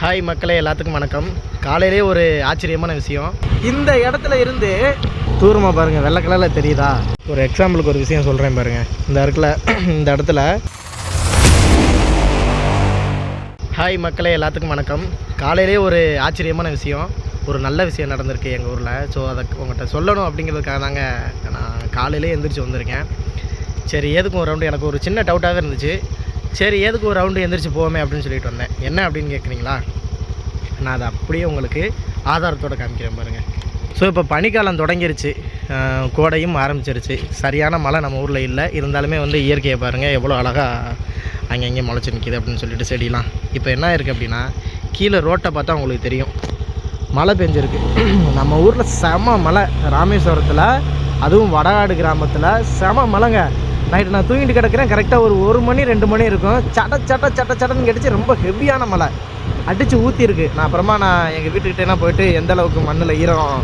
Hi மக்களே எல்லாத்துக்கும் வணக்கம். காலையிலே ஒரு ஆச்சரியமான விஷயம். இந்த இடத்துல இருந்து தூரமாக பாருங்கள் வெள்ளை கலரில் தெரியுதா? ஒரு எக்ஸாம்பிளுக்கு ஒரு விஷயம் சொல்கிறேன் பாருங்கள் இந்த இடத்துல இந்த இடத்துல. ஹாய் மக்களே எல்லாத்துக்கும் வணக்கம். காலையிலே ஒரு ஆச்சரியமான விஷயம். ஒரு நல்ல விஷயம் நடந்திருக்கு எங்கள் ஊரில். ஸோ அதை உங்கள்கிட்ட சொல்லணும் அப்படிங்கிறதுக்காக தாங்க நான் காலையிலே எந்திரிச்சு வந்திருக்கேன். சரி எதுக்கும் ஒரு ரவுண்டு எனக்கு ஒரு சின்ன டவுட்டாகவே இருந்துச்சு. சரி எதுக்கு ஒரு ரவுண்டு எந்திரிச்சு போவோமே அப்படின்னு சொல்லிட்டு வந்தேன். என்ன அப்படின்னு கேட்குறீங்களா நான் அதை அப்படியே உங்களுக்கு ஆதாரத்தோட காமிக்கிறேன் பாருங்கள் ஸோ இப்போ பனிக்காலம் தொடங்கிருச்சு. கோடையும் ஆரம்பிச்சிருச்சு. சரியான மழை நம்ம ஊரில் இல்லை. இருந்தாலுமே வந்து இயற்கையை பாருங்கள் எவ்வளோ அழகாக அங்கங்கே முளைச்சி நிற்கிது அப்படின்னு சொல்லிட்டு செடிலாம். இப்போ என்ன இருக்குது அப்படின்னா கீழே ரோட்டை பார்த்தா உங்களுக்கு தெரியும். மழை பெஞ்சிருக்கு. நம்ம ஊரில் செம மழை. ராமேஸ்வரத்தில் அதுவும் வடகாடு கிராமத்தில் செம மழைங்க. நைட்டு நான் தூங்கிட்டு கிடக்கிறேன். கரெக்டாக ஒரு ஒரு மணி ரெண்டு மணி இருக்கும். சட்ட சட்ட சட்ட சட்டன்னு கிடச்சி ரொம்ப ஹெவியான மழை. அடித்து ஊற்றிருக்கு நான் அப்புறமா நான் எங்கள் வீட்டுக்கிட்டேலாம் போயிட்டு எந்த அளவுக்கு மண்ணில் ஈரம்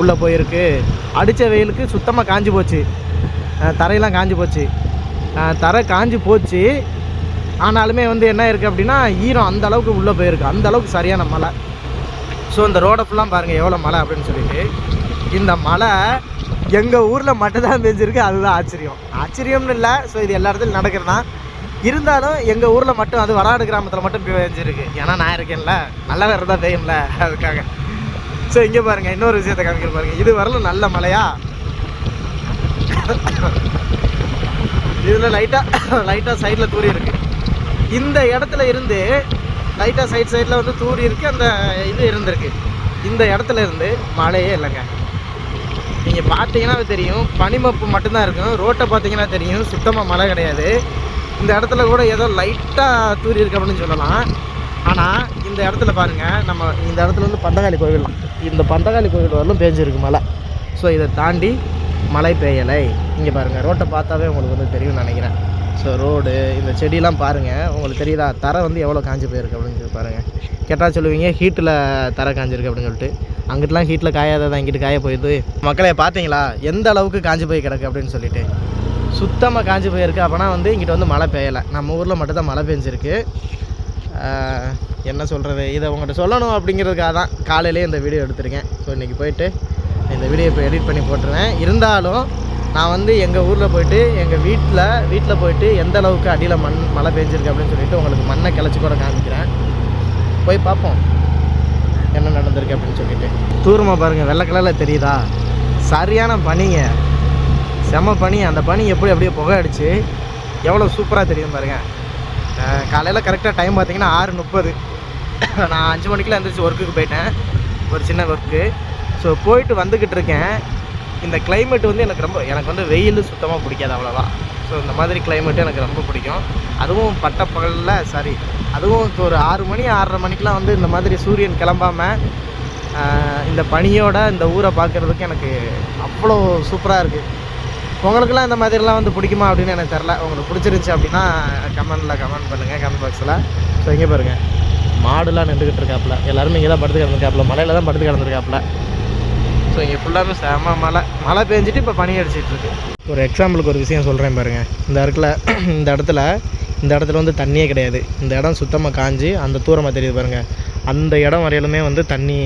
உள்ளே போயிருக்கு. அடித்த வெயிலுக்கு சுத்தமாக காஞ்சி போச்சு. தரையெல்லாம் காஞ்சி போச்சு. தரை காஞ்சி போச்சு. ஆனாலுமே வந்து என்ன இருக்குது அப்படின்னா ஈரம் அந்த அளவுக்கு உள்ளே போயிருக்கு. அந்த அளவுக்கு சரியான மழை. ஸோ இந்த ரோடை ஃபுல்லாக பாருங்கள் எவ்வளோ மழை அப்படின்னு சொல்லிட்டு. இந்த மழை எங்கள் ஊரில் மட்டும்தான் பெஞ்சிருக்கு அதுதான் ஆச்சரியம். ஆச்சரியம்னு இல்லை ஸோ இது எல்லா இடத்துலையும் நடக்கிறது? தான் இருந்தாலும் எங்கள் ஊரில் மட்டும் அது வராடு கிராமத்தில் மட்டும் பெஞ்சிருக்கு ஏன்னா நான் இருக்கேன்ல நல்லா வேறு தான் பெய்யும்ல அதுக்காக. ஸோ இங்கே பாருங்கள் இன்னொரு விஷயத்தை காமிக்கிற பாருங்கள் இது வரலும் நல்ல மழையா? இதில் லைட்டாக லைட்டாக சைடில் தூரி இருக்கு. இந்த இடத்துல இருந்து லைட்டாக சைட் சைடில் வந்து தூரி இருக்கு அந்த இது இருந்திருக்கு. இந்த இடத்துல இருந்து மழையே இல்லைங்க. நீங்கள் பார்த்தீங்கன்னா தெரியும். பனிமப்பு மட்டும்தான் இருக்கும். ரோட்டை பார்த்தீங்கன்னா தெரியும். சுத்தமாக மழை கிடையாது. இந்த இடத்துல கூட ஏதோ லைட்டாக தூரி இருக்கு அப்படின்னு சொல்லலாம். ஆனால் இந்த இடத்துல பாருங்கள் நம்ம இந்த இடத்துல வந்து பந்தகாளி கோவில் இந்த பந்தகாளி கோவில் வரலும் பேஞ்சிருக்கு மழை. ஸோ இதை தாண்டி மழை பெய்யலை. இங்கே பாருங்கள் ரோட்டை பார்த்தாவே உங்களுக்கு வந்து தெரியும்னு நினைக்கிறேன். ஸோ ரோடு இந்த செடியெல்லாம் பாருங்கள் உங்களுக்கு தெரியுதா தரை வந்து எவ்வளோ காஞ்சி போயிருக்கு அப்படின்னு சொல்லி பாருங்கள் கேட்டால் சொல்லுவீங்க ஹீட்டில் தரை காஞ்சிருக்கு அப்படின்னு சொல்லிட்டு. அங்கிட்டலாம் ஹீட்டில் காயாதான் இங்கிட்டு காய போயிடுது. மக்களை பார்த்தீங்களா? எந்த அளவுக்கு காஞ்சி போய் கிடக்கு அப்படின்னு சொல்லிட்டு. சுத்தமாக காஞ்சி போயிருக்கு. அப்போனா வந்து இங்கிட்ட வந்து மழை பெய்யலை. நம்ம ஊரில் மட்டும்தான் மழை பெஞ்சிருக்கு. என்ன சொல்கிறது இதை உங்கள்கிட்ட சொல்லணும் அப்படிங்கிறதுக்காக தான் காலையிலேயே இந்த வீடியோ எடுத்திருக்கேன். ஸோ இன்றைக்கி போயிட்டு இந்த வீடியோ இப்போ எடிட் பண்ணி போட்டுருவேன். இருந்தாலும் நான் வந்து எங்கள் ஊரில் போயிட்டு எங்கள் வீட்டில் வீட்டில் போயிட்டு எந்த அளவுக்கு அடியில் மண் மழை பெஞ்சிருக்கு அப்படின்னு சொல்லிட்டு உங்களுக்கு மண்ணை கிளச்சி கூட காமிக்கிறேன். போய் பார்ப்போம். என்ன நடந்திருக்கு அப்படின்னு சொல்லிட்டு. தூரமாக பாருங்கள் வெள்ளை கலரில் தெரியுதா? சரியான பனிங்க. செம பனி. அந்த பனி எப்படி அப்படியே புகை அடிச்சு எவ்வளோ சூப்பராக தெரியும் பாருங்கள் காலையில் கரெக்டாக டைம் பார்த்தீங்கன்னா ஆறு முப்பது. நான் அஞ்சு மணிக்கெலாம் எழுந்திரிச்சு ஒர்க்குக்கு போயிட்டேன். ஒரு சின்ன ஒர்க்கு ஸோ போயிட்டு வந்துக்கிட்டு இருக்கேன். இந்த கிளைமேட் வந்து எனக்கு ரொம்ப எனக்கு வந்து வெயில் சுத்தமாக பிடிக்காது அவ்வளோவா. ஸோ இந்த மாதிரி கிளைமேட்டு எனக்கு ரொம்ப பிடிக்கும். அதுவும் பட்ட பகலில் சாரி அதுவும் இப்போ ஒரு ஆறு மணி ஆறரை மணிக்கெலாம் வந்து இந்த மாதிரி சூரியன் கிளம்பாமல் இந்த பனியோட இந்த ஊரை பார்க்குறதுக்கு எனக்கு அவ்வளோ சூப்பராக இருக்குது உங்களுக்குலாம் இந்த மாதிரிலாம் வந்து பிடிக்குமா அப்படின்னு எனக்கு தெரில உங்களுக்கு பிடிச்சிருந்துச்சி அப்படின்னா கமெண்டில் கமெண்ட் பண்ணுங்கள் கமெண்ட் பாக்ஸில் ஸோ இங்கே பாருங்கள் மாடுலாம் நின்றுக்கிட்டு இருக்காப்புல. எல்லாருமே இங்கே தான் படுத்து கிடந்திருக்காப்புல. மலையில் தான் படுத்து கிடந்திருக்காப்புல. ஸோ இங்கே ஃபுல்லாமே செம மழை. மழை பெஞ்சிட்டு இப்போ பனி அடிச்சிட்டு இருக்கு. ஒரு எக்ஸாம்பிளுக்கு ஒரு விஷயம் சொல்கிறேன் பாருங்கள் இந்த இடத்துல இந்த இடத்துல இந்த இடத்துல வந்து தண்ணியே கிடையாது. இந்த இடம் சுத்தமாக காஞ்சி அந்த தூரமாக தெரியுது பாருங்கள் அந்த இடம் வரையிலுமே வந்து தண்ணி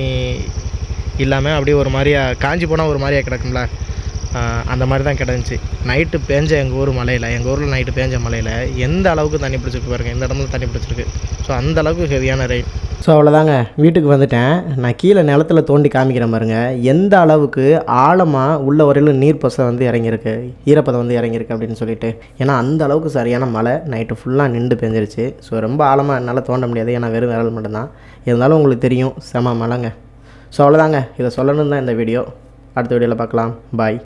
இல்லாமல் அப்படியே ஒரு மாதிரியா காஞ்சி போனால் ஒரு மாதிரியா கிடக்கும்ல. அந்த மாதிரி தான் கிடந்துச்சு. நைட்டு பேஞ்ச எங்கள் ஊர் மலையில் எங்கள் ஊரில் நைட்டு பேஞ்ச மலையில் எந்த அளவுக்கு தண்ணி பிடிச்சிருக்கு பாருங்கள் இந்த இடத்துல தண்ணி பிடிச்சிருக்கு. ஸோ அந்த அளவுக்கு ஹெவியான ரெயின் ஸோ அவ்வளோதாங்க வீட்டுக்கு வந்துட்டேன். நான் கீழே நிலத்துல தோண்டி காமிக்கிறேன் பாருங்க. எந்த அளவுக்கு ஆழமாக உள்ள வரையிலும் நீர் பசை வந்து இறங்கியிருக்கு ஈரப்பதம் வந்து இறங்கியிருக்கு அப்படின்னு சொல்லிட்டு. ஏன்னா அந்த அளவுக்கு சரியான மழை. நைட்டு ஃபுல்லாக நின்று பெஞ்சிருச்சு. ஸோ ரொம்ப ஆழமாக என்னால் தோண்ட முடியாது. ஏன்னா வெறும் விரல் மட்டும்தான். இருந்தாலும் உங்களுக்கு தெரியும் செம மழைங்க. ஸோ அவ்வளோதாங்க இதை சொல்லணும் தான் இந்த வீடியோ அடுத்த வீடியோவில் பார்க்கலாம். பாய்